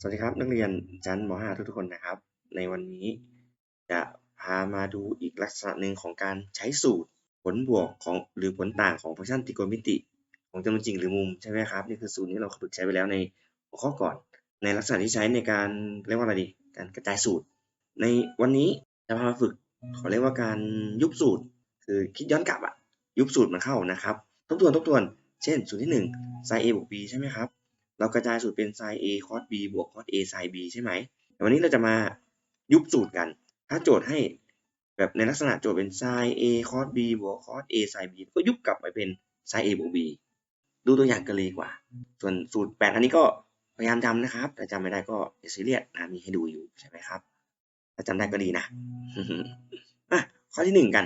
สวัสดีครับนักเรียนชั้นม .5 ทุกๆคนนะครับ ในวันนี้จะพามาดูอีกลักษณะหนึ่งของการใช้สูตรผลบวกของหรือผลต่างของฟังก์ชันตริโกณมิติ ของจำนวนจริงหรือมุมใช่ไหมครับนี่คือสูตรนี้เราฝึกใช้ไปแล้วในหัวข้อก่อน ในลักษณะที่ใช้ในการเรียกว่าอะไรดีการกระจายสูตร ในวันนี้จะพามาฝึกขาเรียกว่าการยุบสูตร คือคิดย้อนกลับอะยุบสูตรมันเข้านะครับทบทวนทบทวน เช่น สูตรที่1 sin a บวก b ใช่ไหมครับ เรากระจายสูตรเป็น sin a cos b บวก cos a sin b ใช่ไหมแต่วันนี้เราจะมายุบสูตรกัน ถ้าโจทย์ให้แบบในลักษณะโจทย์เป็น sin a cos b บวก cos a sin b ก็ยุบกลับไปเป็น sin a บวก b ดูตัวอย่างกันเลยดีกว่า ส่วนสูตร 8 อันนี้ก็พยายามจำนะครับ แต่จำไม่ได้ก็อย่าซีเรียสนะ มีให้ดูอยู่ใช่ไหมครับ ถ้าจำได้ก็ดีนะอะข้อที่1กัน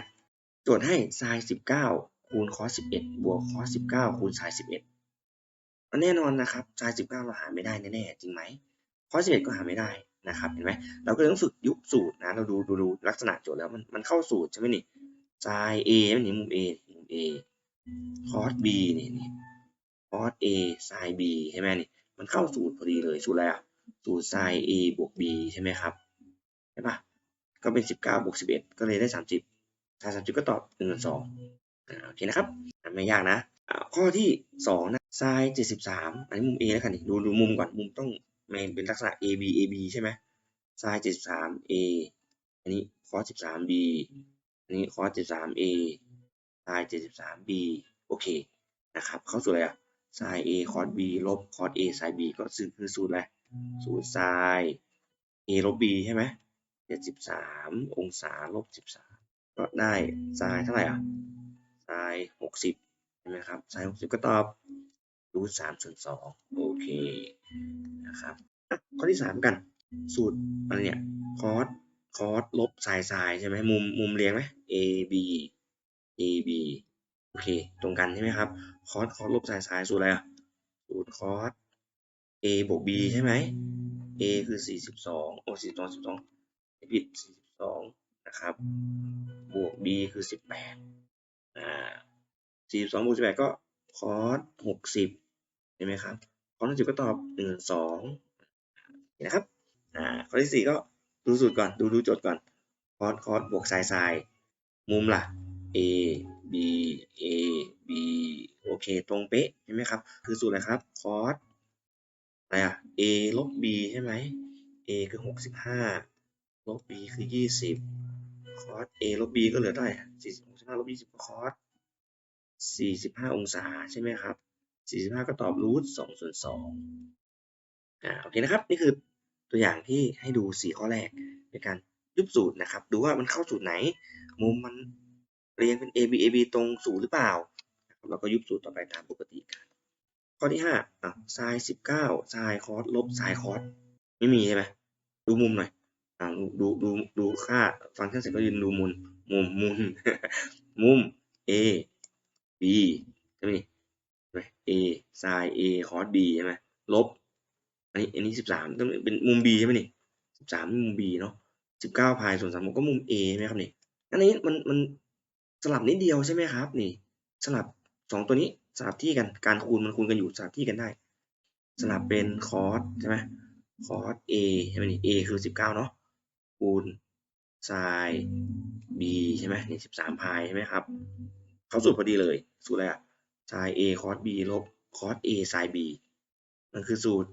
โจทย์ให้ sin 19 คูณ cos 11 บวก cos 19 คูณ sin 11 แน่นอนนะครับ sin 19เราหาไม่ได้แน่ๆจริงไหม cos 11ก็หาไม่ได้นะครับเห็นไหมเราก็เลยต้องฝึกยุบสูตรนะเราดูดูดูลักษณะโจทย์แล้วมันมันเข้าสูตรใช่ไหมนี่ sin a มันนี่มุม a มุม a cos b นี่นี่ cos a sin b ใช่ไหมนี่มันเข้าสูตรพอดีเลยสูตรอะไรอะสูตร sin a บวก b ใช่ไหมครับใช่ปะก็เป็น 19บวก11 ก็เลยได้ 30 sin 30 ก็ตอบ1ส่วน2อ่าโอเคนะครับ ไม่ยากนะ ข้อที่ 2 นะ sin 73 อันนี้มุม a แล้วกันนี่ดูดูมุมก่อนมุมต้องมันเป็นลักษณะ a b a b ใช่ไหม sin 73 a อันนี้ cos 13 b อันนี้ cos 13 a sin 73 b โอเคนะครับเข้าสู่อะไรอะ sin a cos b ลบ cos a sin b ก็คือสูตรอะไรสูตร sin a ลบ b ใช่ไหม73 องศาลบ13 ก็ได้ sin เท่าไหร่อะ sin 60ใช่ไหมครับ sin 60 ก็ตอบ รูท3ส่วน2โอเคนะครับข้อที่3กัน สูตรอะไรเนี่ย cos cos ลบ sin sin ใช่ไหมมุมมุมเรียงไหม a b a b โอเค ตรงกันใช่ไหมครับ cos cos ลบ sin sin สูตรอะไรอะสูตร cos a บวก b ใช่ไหม a คือ 42 โอ้42 12ไม่ผิด42 นะครับ บวก b คือ 18 อ่า 42บวก18 ก็ cos 60 ใช่ไหมครับ cos 60ก็ตอบ1 2นะครับอ่าข้อที่4ก็ดูสูตรก่อนดูดูโจทย์ก่อน cos cos บวก sin sin มุมล่ะ a b a b โอเค ตรงเป๊ะใช่ไหมครับ คือสูตรอะไรครับ cos อะไรอะ a ลบ b ใช่ไหม a คือ65ลบ b คือ20 cos a ลบ b ก็เหลือเท่าไหร่45ลบ20ก็ cos 45องศาใช่ไหมครับ 45 ก็ตอบรูท2ส่วน2อ่าโอเคนะครับ นี่คือตัวอย่างที่ให้ดู 4 ข้อแรกเป็นการยุบสูตรนะครับ ดูว่ามันเข้าสูตรไหน มุมมันเรียงเป็น a b a b ตรงสูตรหรือเปล่าเราก็ยุบสูตรต่อไปตามปกติกันข้อที่5อะ sin 19 sin cos ลบ sin cos ไม่มีใช่ไหมดูมุมหน่อยอ่าดูดูดูค่าฟังก์ชันเสร็จก็ยืนดูมุมมุมมุมมุม a b ใช่ไหมใช่ ไหม a sin a cos b ใช่ไหมลบอันนี้อันนี้13ต้องเป็นมุม b ใช่ไหมนี่13มุม b เนาะ19พายส่วน3ก็มุม a ใช่ไหมครับนี่อันนี้มันมันสลับนิดเดียวใช่ไหมครับ นี่ สลับ2ตัวนี้สลับที่กันการคูณมันคูณกันอยู่สลับที่กันได้ สลับเป็น cos ใช่ไหม cos a ใช่ไหมนี่ a คือ19เนาะคูณ sin b ใช่ไหมนี่13พายใช่ไหมครับ เข้าสูตรพอดีเลย สูตรอะไรอะ sin a cos b ลบ cos a sin b มันคือสูตร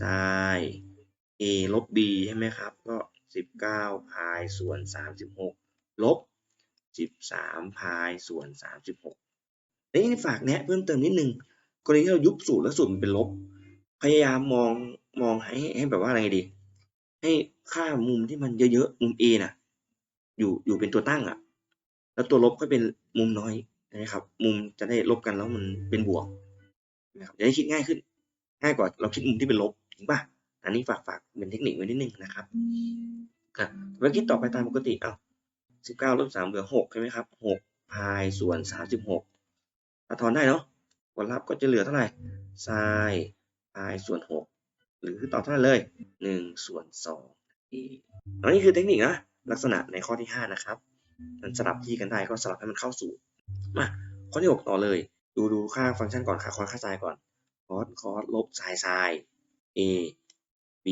sin a ลบ b ใช่ไหมครับ ก็ 19พายส่วน 36 ลบ 13พายส่วน 36นี่ฝากแนะเพิ่มเติมนิดนึงกรณีที่เรายุบสูตรแล้วสูตรมันเป็นลบ พยายามมองมองให้ให้แบบว่าอะไรดี ให้ค่ามุมที่มันเยอะๆ มุม a น่ะ อยู่อยู่เป็นตัวตั้งอะ แล้วตัวลบก็เป็นมุมน้อย นะครับ มุมจะได้ลบกันแล้วมันเป็นบวกนะครับจะได้คิดง่ายขึ้น ง่ายกว่าเราคิดมุมที่เป็นลบจริงป่ะอันนี้ฝากฝากเป็นเทคนิคไว้นิดนึงนะครับอะเมื่อคิดต่อไปตามปกติเอาสิบเก้าลบสามเหลือหกใช่ไหมครับหกพายส่วนสามสิบหกถ้าถอนได้เนาะผลลัพธ์ก็จะเหลือเท่าไหร่ไซน์พายส่วนหกหรือตอบเท่าไหร่เลยหนึ่งส่วนสองอันนี้คือเทคนิคนะลักษณะในข้อที่ห้านะครับมันสลับที่กันได้ก็สลับให้มันเข้าสู่ มาข้อที่หกต่อเลย ดูดูค่าฟังก์ชันก่อนค่าคอนค่าไซน์ก่อนคอสคอสลบไซน์ไซน์ a b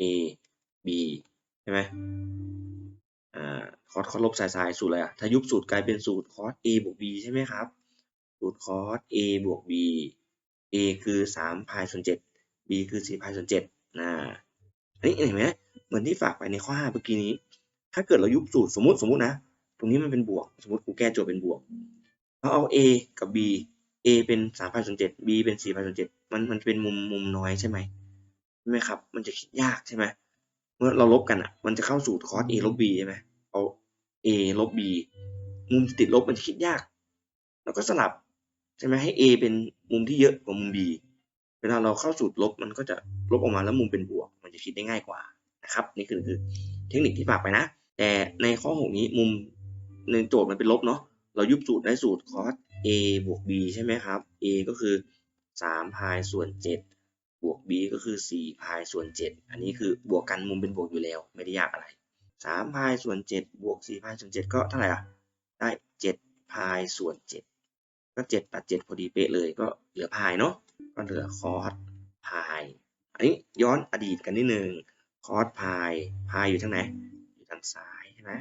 a b ใช่ไหมอ่าคอสคอสลบสายสายสูตรอะไรอะถ้ายุบสูตรกลายเป็นสูตรคอส a บวก b ใช่ไหมครับ สูตรคอส a บวก b a คือ3พายส่วน7 b คือ4พายส่วน7นะอันนี้เห็นไหมเหมือนที่ฝากไปในข้อ 5 เมื่อกี้นี้ ถ้าเกิดเรายุบสูตรสมมติสมมตินะ ตรงนี้มันเป็นบวก สมมติกูแก้โจทย์เป็นบวกเราเอา a กับ b a เป็น3พายส่วน7 b เป็น4พายส่วน7มันมันเป็นมุมมุมน้อยใช่ไหมใช่ไหมครับ มันจะคิดยากใช่ไหมเมื่อเราลบกันอะ มันจะเข้าสูตรคอส a ลบ b ใช่ไหมเอา a ลบ b มุมติดลบมันจะคิดยาก แล้วก็สลับใช่ไหมให้ a เป็นมุมที่เยอะกว่ามุม b เวลาเราเข้าสูตรลบมันก็จะลบออกมาแล้วมุมเป็นบวก มันจะคิดได้ง่ายกว่านะครับ นี่คือคือเทคนิคที่ฝากไปนะ แต่ในข้อ 6 นี้มุม ในโจทย์มันเป็นลบเนาะเรายุบสูตรได้สูตร cos a บวก b ใช่ไหมครับ a ก็คือ3พายส่วน7บวก b ก็คือ4พายส่วน7อันนี้คือบวกกันมุมเป็นบวกอยู่แล้ว ไม่ได้ยากอะไร3พายส่วน7บวก4พายส่วน7ก็เท่าไหร่อะได้7พายส่วน7ก็7ตัด7พอดีเป๊ะเลยก็เหลือพายเนาะก็เหลือ cos พายอันนี้ย้อนอดีตกันนิดนึง cos พายพายอยู่ทางไหนอยู่ทางซ้ายใช่ไหม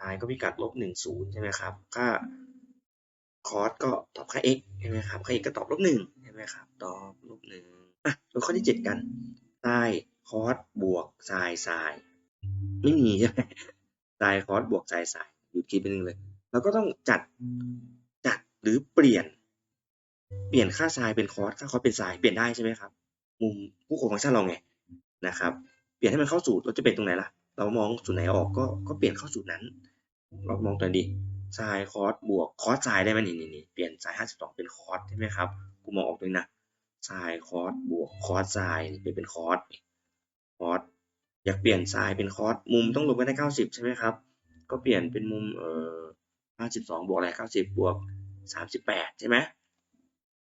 พายก็พิกัดลบ1 0ใช่ไหมครับ ค่า cos ก็ตอบค่า x ใช่ไหมครับ ค่า x ก็ตอบลบ1ใช่ไหมครับ ตอบลบ1อะดูข้อที่7กัน sin cos บวก sin sin ไม่มีใช่ไหม sin cos บวก sin sin หยุดคิดไปนึงเลยเราก็ต้องจัดจัดหรือเปลี่ยน เปลี่ยนค่า sin เป็น cos ค่า cos เป็น sin เปลี่ยนได้ใช่ไหมครับ มุมผู้ควบฟังก์ชันเราไงนะครับ เปลี่ยนให้มันเข้าสูตรเราจะเป็นตรงไหนล่ะเรามองสูตรไหนออกก็ก็เปลี่ยนเข้าสูตรนั้น เรามองตัวนี้ไซน์คอสบวกคอสไซน์ได้ไหมนี่นี่เปลี่ยนไซน์ห้าสิบสองเป็นคอสใช่ไหมครับกูมองออกตรงนี้นะไซน์คอสบวกคอสไซน์เป็นเป็นคอสคอสอยากเปลี่ยนไซน์เป็นคอสมุมต้องรวมกันได้เก้าสิบใช่ไหมครับก็เปลี่ยนเป็นมุมเอ่อห้าสิบสองบวกอะไรเก้าสิบบวกสามสิบแปดใช่ไหม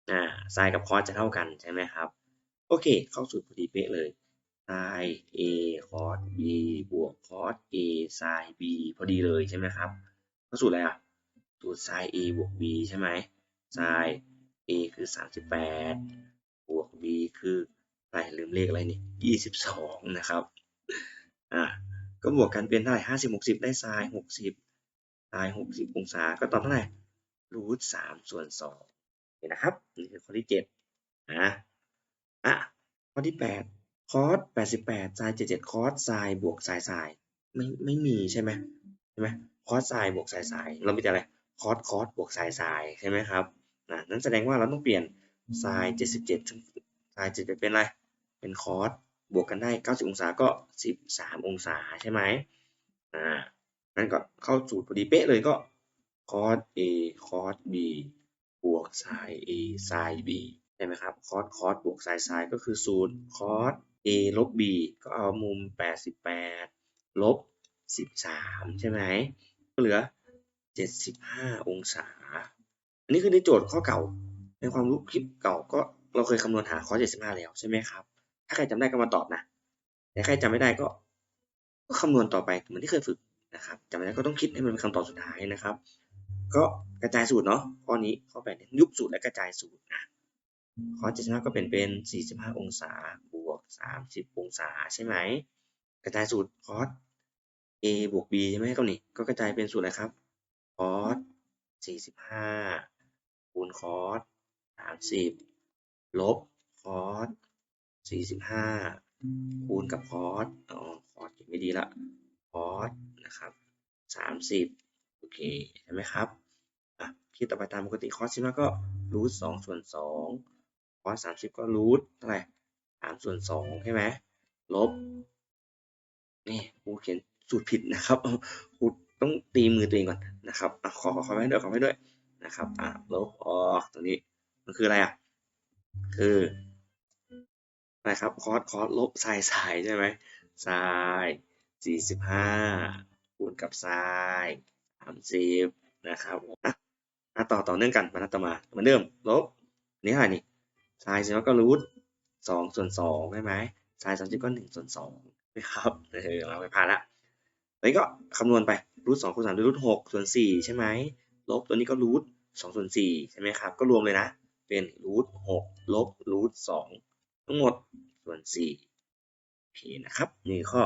อ่าไซน์กับคอสจะเท่ากันใช่ไหมครับโอเค เข้าสูตรพอดีเป๊ะเลย sin a cos b บวก cos a sin b พอดีเลยใช่ไหมครับก็สูตรอะไรอะสูตร sin a บวก b ใช่ไหม sin a คือ 38 บวก b คืออะไรลืมเลขอะไรนี่22 นะครับอะก็บวกกันเป็นเท่าไหร่50 60ได้ sin 60 sin 60องศาก็ตอบเท่าไหร่รูท3ส่วน2เห็นนะครับ นี่คือข้อที่7นะอะข้อที่8 คอส88ไซน์77คอสไซน์บวกไซน์ไซน์ไม่ไม่มีใช่ไหมใช่ไหมคอสไซน์บวกไซน์ไซน์เรามีแต่อะไรคอสคอสบวกไซน์ไซน์ใช่ไหมครับนะนั่นแสดงว่าเราต้องเปลี่ยนไซน์77ไซน์77เป็นอะไรเป็นคอสบวกกันได้90องศาก็13องศาใช่ไหมอ่านั่นก็เข้าสูตรพอดีเป๊ะเลยก็คอส A คอส B บวกไซน์ A ไซน์ B ใช่ไหมครับคอสคอสบวกไซน์ไซน์ก็คือสูตรคอส a ลบ b ก็เอามุม 88 ลบ 13 ใช่ไหมก็เหลือ 75 องศา อันนี้คือในโจทย์ข้อเก่า ในความรู้คลิปเก่าก็เราเคยคำนวณหาคอ75 แล้วใช่ไหมครับ ถ้าใครจำได้ก็มาตอบนะแต่ใครจำไม่ได้ก็ก็คำนวณต่อไปเหมือนที่เคยฝึกนะครับจำไม่ได้ก็ต้องคิดให้มันเป็นคำตอบสุดท้ายนะครับ ก็กระจายสูตรเนาะข้อนี้ข้อ8ยุบสูตรและกระจายสูตรนะ คอส75ก็เป็นเป็น45องศาบวก30องศาใช่ไหม กระจายสูตรคอส a บวก b ใช่ไหมครับนี่ก็กระจายเป็นสูตรอะไรครับคอส45คูณคอส30ลบคอส45คูณกับคอสอ๋อคอสไม่ดีละคอสนะครับ30โอเคใช่ไหมครับอะคิดต่อไปตามปกติคอส15ก็รูท2ส่วน2 คอส30ก็รูทเท่าไหร่3ส่วน2ใช่ไหมลบนี่ครูเขียนสูตรผิดนะครับครูต้องตีมือตัวเองก่อนนะครับอขอขอไว้ด้วยขอไว้ด้วยนะครับอะลบออกตรงนี้มันคืออะไรอะคืออะไรครับคอสคอสลบไซน์ไซน์ใช่ไหมไซน์45คูณกับไซน์30นะครับอะต่อต่อเนื่องกันบรรทัดต่อมาเหมือนเดิมลบนี่อะไรนี่ ไซน์สิบก็รูทสองส่วนสองใช่ไหมไซน์สามสิบก็หนึ่งส่วนสองนะครับเออเราไปผ่านละแล้ก็คำนวณไปรูทสองคูณสามด้วยรูทหกส่วนสี่ใช่ไหมลบตัวนี้ก็รูทสองส่วนสี่ใช่ไหมครับ ก็รวมเลยนะ เป็นรูทหกลบรูทสองทั้งหมดส่วนสี่โอเคนะครับ นี่ข้อ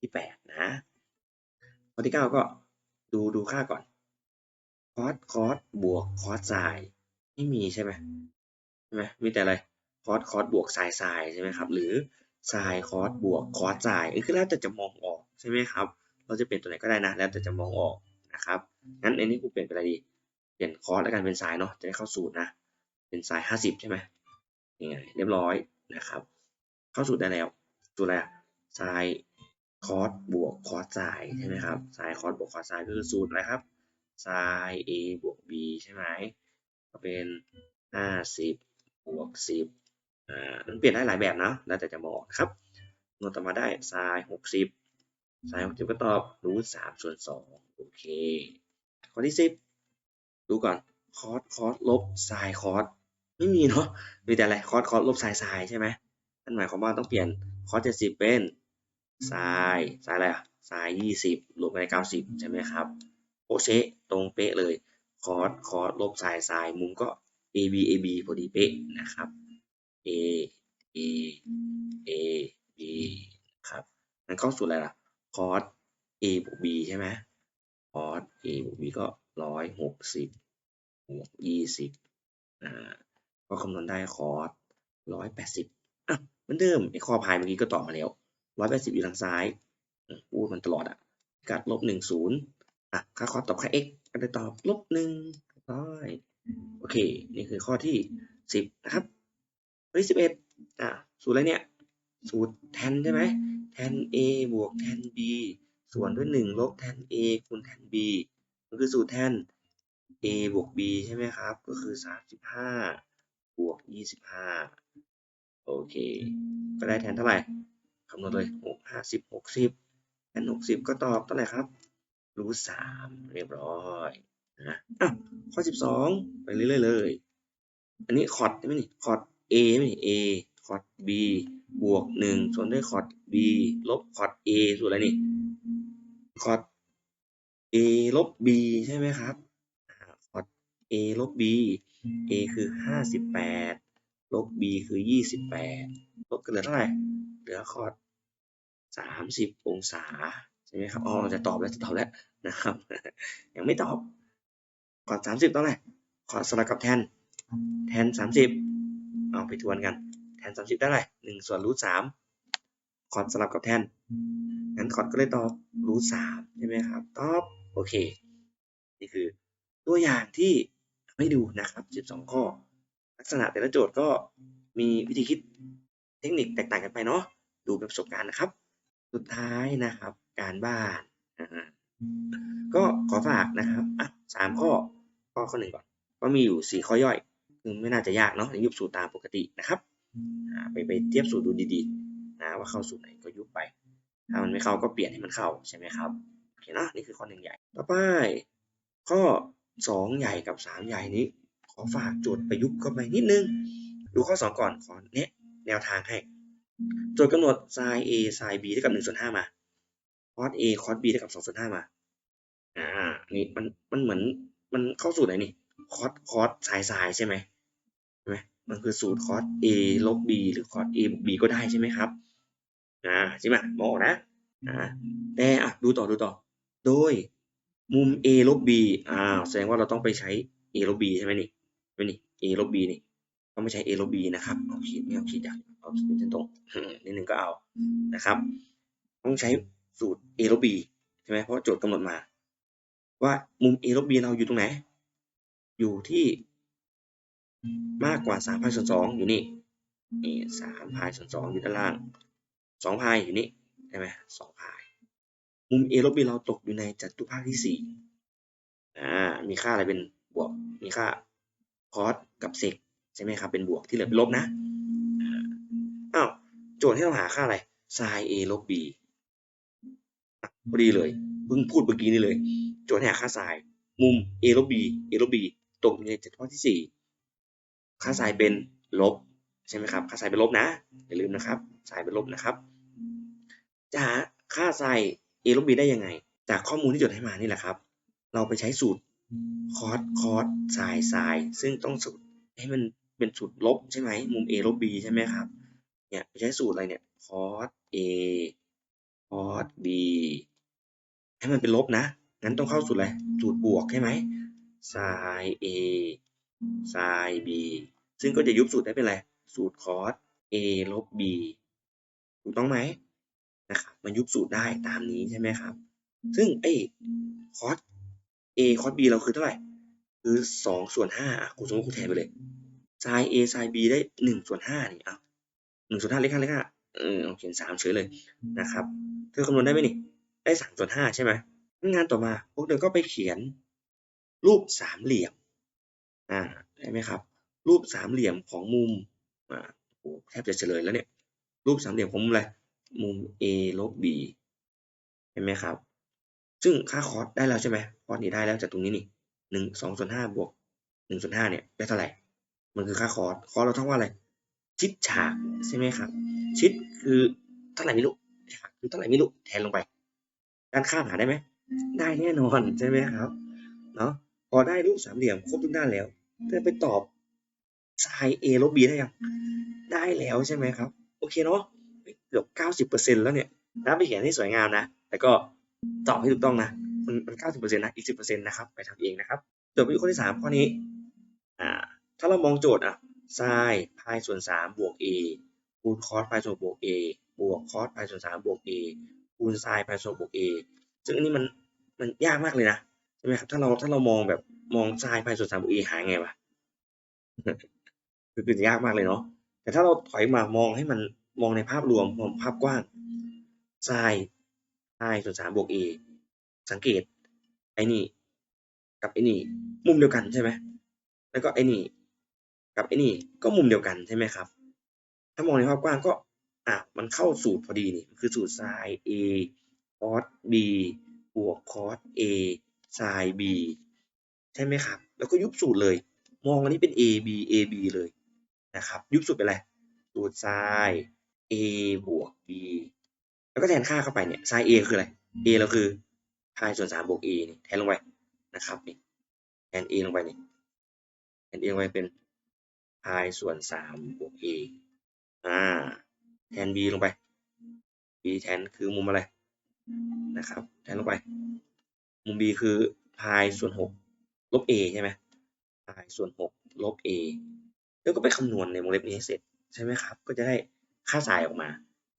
ที่แปดนะ ข้อที่เก้าก็ดูดูค่าก่อนคอสคอสบวกคอสไซน์ไม่มีใช่ไหม ช่ไหมมีแต่อะไรคอสคอสบวกไซน์ไซน์ใช่ไหมครับ หรือไซน์คอสบวกคอสไซน์เออคือแล้วแต่จะมองออกใช่ไหมครับ เราจะเปลี่ยนตัวไหนก็ได้นะ แล้วแต่จะมองออกนะครับ งั้นในนี้กูเปลี่ยนเป็นอะไรดี เปลี่ยนคอร์สแล้วกันเป็นไซน์เนาะ จะได้เข้าสูตรนะ เป็นไซน์ห้าสิบใช่ไหมยังไงเรียบร้อยนะครับ เข้าสูตรได้แล้วสูตรอะไรอะไซน์คอร์สบวกคอร์สไซน์ใช่ไหมครับไซน์คอร์สบวกคอร์สไซน์ก็คือสูตรอะไรครับไซน์ a บวก b ใช่ไหมก็เป็นห้าสิบ บวกสิบอ่ามันเปลี่ยนได้หลายแบบนะแล้วแต่จะมองครับนวดต่อมาได้ไซน์หกสิบไซน์หกสิบก็ตอบรูทสามส่วนสองโอเคข้อที่สิบดูก่อนคอสคอสลบไซน์คอสไม่มีเนาะมีแต่อะไรคอสคอสลบไซน์ไซน์ใช่ไหมนั่นหมายความว่าต้องเปลี่ยนคอสเจ็ดสิบเป็นไซน์ไซน์อะไรอะไซน์ยี่สิบลบไปเก้าสิบใช่ไหมครับโอเชตรงเป๊ะเลยคอสคอสลบไซน์ไซน์มุมก็ a b a b พอดีเป๊ะนะครับ a a a b ครับงั้นเข้าสู่อะไรล่ะคอส a บวก b ใช่ไหมคอส a บวก b ก็ร้อยหกสิบบวกยี่สิบอ่าก็คำนวณได้คอสร้อยแปดสิบอะเหมือนเดิมไอ้ข้อพายเมื่อกี้ก็ตอบมาแล้วร้อยแปดสิบอยู่ทางซ้ายพูดมันตลอดอะกัดลบหนึ่งศูนย์อะค่าคอสตอบค่า x ก็ได้ตอบลบหนึ่งร้อย อเค นี่คือข้อที่สิบนะครับข้อที่สิบเอ็ดอะสูตรอะไรเนี่ย สูตรแทนใช่ไหมแทน a บวกแทน b ส่วนด้วยหนึ่งลบแทน a คูณแทน b มันคือสูตรแทน a บวก b ใช่ไหมครับ ก็คือสามสิบห้าบวกยี่สิบห้าโอเค ก็ได้แทนเท่าไหร่คำนวณเลยหกห้าสิบหกสิบแทนหกสิบก็ตอบเท่าไหร่ครับรูทสามเรียบร้อย นะอะข้อสิบสองไปเรื่อยๆเลย อันนี้คอร์ดใช่ไหมนี่คอร์ด a ใช่ไหมนี่ a คอร์ด b บวกหนึ่งส่วนด้วยคอร์ด b ลบคอร์ด a ส่วนอะไรนี่คอร์ด a ลบ b ใช่ไหมครับคอร์ด a ลบ b a คือห้าสิบแปดลบ b คือยี่สิบแปดลบกันเหลือเท่าไหร่เหลือคอร์ดสามสิบองศาใช่ไหมครับอ๋อจะตอบแล้วจะตอบแล้วนะครับ ยังไม่ตอบ คอร์ดสามสิบเท่าไหร่คอดสลับกับแทน แทนสามสิบเอาไปทวนกัน แทนสามสิบได้เท่าไหร่หนึ่งส่วนรูทสามคอร์ดสลับกับแทน งั้นคอร์ดก็เลยตอบรูทสามใช่ไหมครับ ตอบ โอเค นี่คือตัวอย่างที่ให้ดูนะครับ 12 ข้อ ลักษณะแต่ละโจทย์ก็มีวิธีคิดเทคนิคแตกต่างกันไปเนาะ ดูเป็นประสบการณ์นะครับ สุดท้ายนะครับ การบ้านอ่า ก็ขอฝากนะครับอะสามข้อข้อข้อหนึ่งก่อนก็มีอยู่สี่ข้อย่อยคือไม่น่าจะยากเนาะยุบสูตรตามปกตินะครับอ่าไปไปเทียบสูตรดูดีๆนะว่าเข้าสูตรไหนก็ยุบไป ถ้ามันไม่เข้าก็เปลี่ยนให้มันเข้าใช่ไหมครับโอเคเนาะนี่คือข้อหนึ่งใหญ่ต่อไปข้อสองใหญ่กับสามใหญ่นี้ ขอฝากโจทย์ประยุกต์เข้าไปนิดนึง ดูข้อสองก่อนขอเนี้ยแนวทางให้โจทย์กำหนด sin a sin b เท่ากับหนึ่งส่วนห้ามา cos a cos b เท่ากับสองส่วนห้ามา อ่านี่มันมันเหมือนมันเข้าสูตรไหนนี่ cos cos sin sin ใช่ไหมใช่ไหมมันคือสูตร cos a ลบ b หรือ cos a บวก b ก็ได้ใช่ไหมครับอ่าใช่ไหมมองออกนะอ่าแต่อะดูต่อดูต่อ โดยมุม a ลบ b อ่าแสดงว่าเราต้องไปใช้ a ลบ b ใช่ไหมนี่ใช่ไหมนี่ a ลบ b นี่ต้องไม่ใช้ a ลบ b นะครับเอาขีดไม่เอาขีดอยากเอาขีดเป็นเส้นตรงนิดนึงก็เอานะครับ ต้องใช้สูตร a ลบ b ใช่ไหมเพราะโจทย์กำหนดมา ว่ามุม a ลบ b เราอยู่ตรงไหน อยู่ที่มากกว่า3พายส่วน2อยู่นี่นี่3พายส่วน2อยู่ด้านล่าง2พายอยู่นี่ใช่ไหม2พาย มุม a ลบ b เราตกอยู่ในจัตุภาคที่4อ่ามีค่าอะไรเป็นบวก มีค่า cos กับ sec ใช่ไหมครับ เป็นบวกที่เหลือเป็นลบนะอ้าวโจทย์ให้เราหาค่าอะไร sin a ลบ b พอดีเลยเพิ่งพูดเมื่อกี้นี่เลย โจทย์ให้หาค่า sin มุม a ลบ b a ลบ b ตกอยู่ในจัตุภาคที่ 4 ค่า sin เป็นลบใช่ไหมครับ ค่า sin เป็นลบนะ อย่าลืมนะครับ sin เป็นลบนะครับ จะหาค่า sin a ลบ b ได้ยังไง จากข้อมูลที่จดให้มานี่แหละครับ เราไปใช้สูตร cos cos sin sin ซึ่งต้องสูตรให้มันเป็นสูตรลบใช่ไหมมุม a ลบ b ใช่ไหมครับเนี่ยไปใช้สูตรอะไรเนี่ย cos A cos B ให้มันเป็นลบนะ งั้นต้องเข้าสูตรอะไร สูตรบวกใช่ไหม sin A sin B ซึ่งก็จะยุบสูตรได้เป็นอะไร สูตร cos A ลบ B ถูกต้องไหมนะครับมันยุบสูตรได้ตามนี้ใช่ไหมครับ ซึ่งไอ้ cos A cos B เราคือเท่าไหร่ คือสองส่วนห้าอะครูสมมติครูแทนไปเลย sin A sin B ได้หนึ่งส่วนห้านี่อะหนึ่งส่วนห้าเลขห้าเลขห้าเออเอเขียนสามเฉยเลยนะครับ เธอคำนวณได้ไหมนี่ ได้สามส่วนห้าใช่ไหม งานต่อมาพวกเธอก็ไปเขียนรูปสามเหลี่ยมอ่าใช่ไหมครับ รูปสามเหลี่ยมของมุมอ่าโอ้แทบจะเฉลยแล้วเนี่ย รูปสามเหลี่ยมของมุมอะไรมุม A ลบ B เห็นไหมครับ ซึ่งค่าคอสได้แล้วใช่ไหมคอสนี่ได้แล้วจากตรงนี้นี่หนึ่งสองส่วนห้าบวกหนึ่งส่วนห้าเนี่ยได้เท่าไหร่ มันคือค่าคอสคอสเราเท่าว่าอะไร ชิดฉากใช่ไหมครับ ชิดคือเท่าไหร่ไม่รู้ฉากคือเท่าไหร่ไม่รู้แทนลงไป ด้านข้างหาได้ไหม ได้แน่นอนใช่ไหมครับเนาะพอได้รูปสามเหลี่ยมครบทุกด้านแล้วเธอไปตอบ sin a ลบ b ได้ยังได้แล้วใช่ไหมครับ โอเคเนาะเกือบเก้าสิบเปอร์เซ็นต์แล้วเนี่ยนะไปเขียนให้สวยงามนะแต่ก็ตอบให้ถูกต้องนะมันมันเก้าสิบเปอร์เซ็นต์นะอีกสิบเปอร์เซ็นต์นะครับ ไปทำเองนะครับโจทย์ประโยคข้อที่สามข้อนี้อ่าถ้าเรามองโจทย์อะ sin พายส่วนสามบวก a คูณ cos พายส่วนบวก a บวก cos พายส่วนสามบวก a คูณ sin พายส่วนบวก a ซึ่งอันนี้มันมันยากมากเลยนะใช่ไหมครับถ้าเราถ้าเรามองแบบมอง sin พายส่วนสามบวก a หาไงวะคือคือยากมากเลยเนาะแต่ถ้าเราถอยมามองให้มันมองในภาพรวมมองภาพกว้าง sin sin ส่วนสามบวก a สังเกตไอ้นี่กับไอ้นี่มุมเดียวกันใช่ไหมแล้วก็ไอ้นี่กับไอ้นี่ก็มุมเดียวกันใช่ไหมครับ ถ้ามองในภาพกว้างก็อะมันเข้าสูตรพอดีนี่คือสูตร sin a cos b บวก cos a sin b ใช่ไหมครับ แล้วก็ยุบสูตรเลย มองอันนี้เป็น a b a b เลยนะครับ ยุบสูตรเป็นอะไร สูตร sin a บวก b แล้วก็แทนค่าเข้าไปเนี่ย sin a คืออะไร a เราคือพายส่วนสามบวก a นี่แทนลงไปนะครับนี่แทน a ลงไปนี่แทน a ลงไปเป็นพายส่วนสามบวก a อ่าแทน b ลงไป b แทนคือมุมอะไร นะครับแทนลงไป มุม b คือพายส่วนหกลบ a ใช่ไหมพายส่วนหกลบ a แล้วก็ไปคำนวณในวงเล็บนี้ให้เสร็จใช่ไหมครับ ก็จะได้ค่าสายออกมา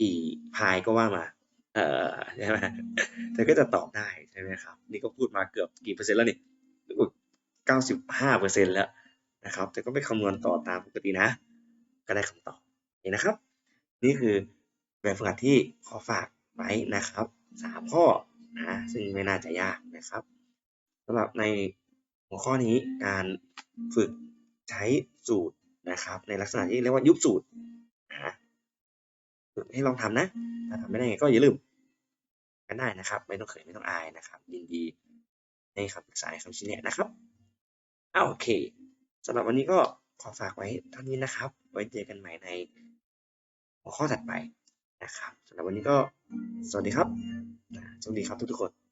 อีพายก็ว่ามา เออใช่ไหมแต่ก็จะตอบได้ใช่ไหมครับ นี่ก็พูดมาเกือบกี่เปอร์เซ็นต์แล้วนี่เก้าสิบห้าเปอร์เซ็นต์แล้วนะครับ แต่ก็ไปคำนวณต่อตามปกตินะ ก็ได้คำตอบนี่นะครับ นี่คือแบบฝึกหัดที่ขอฝากไว้นะครับ สามข้อนะซึ่งไม่น่าจะยากนะครับสำหรับในหัวข้อนี้การฝึกใช้สูตรนะครับ ในลักษณะที่เรียกว่ายุบสูตรนะฝึกให้ลองทำนะ ถ้าทำไม่ได้ก็อย่าลืมกันได้นะครับ ไม่ต้องเขินไม่ต้องอายนะครับ ยินดีในคำปรึกษาคำชี้แนะนะครับอ้าโอเคสำหรับวันนี้ก็ขอฝากไว้เท่านี้นะครับ ไว้เจอกันใหม่ในหัวข้อถัดไป นะครับสำหรับวันนี้ก็สวัสดีครับสวัสดีครับทุกทุกคน